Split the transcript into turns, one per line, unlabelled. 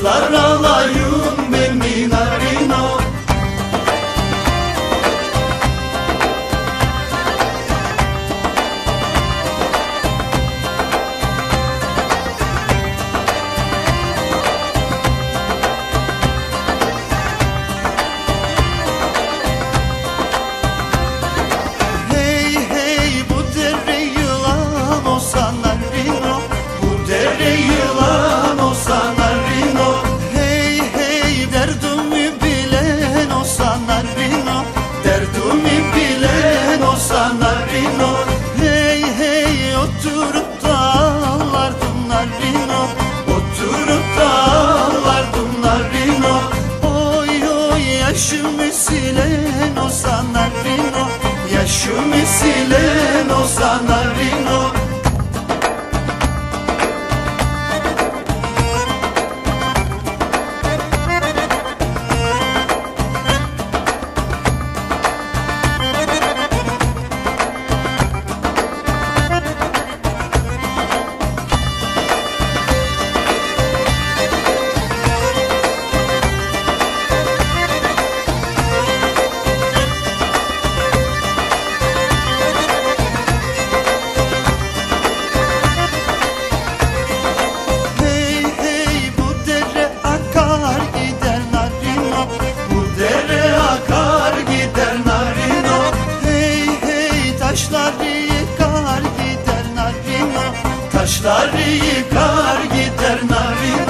Yıldızlar alayım ben minare mi sileno zanarino Taşları yıkar gider narino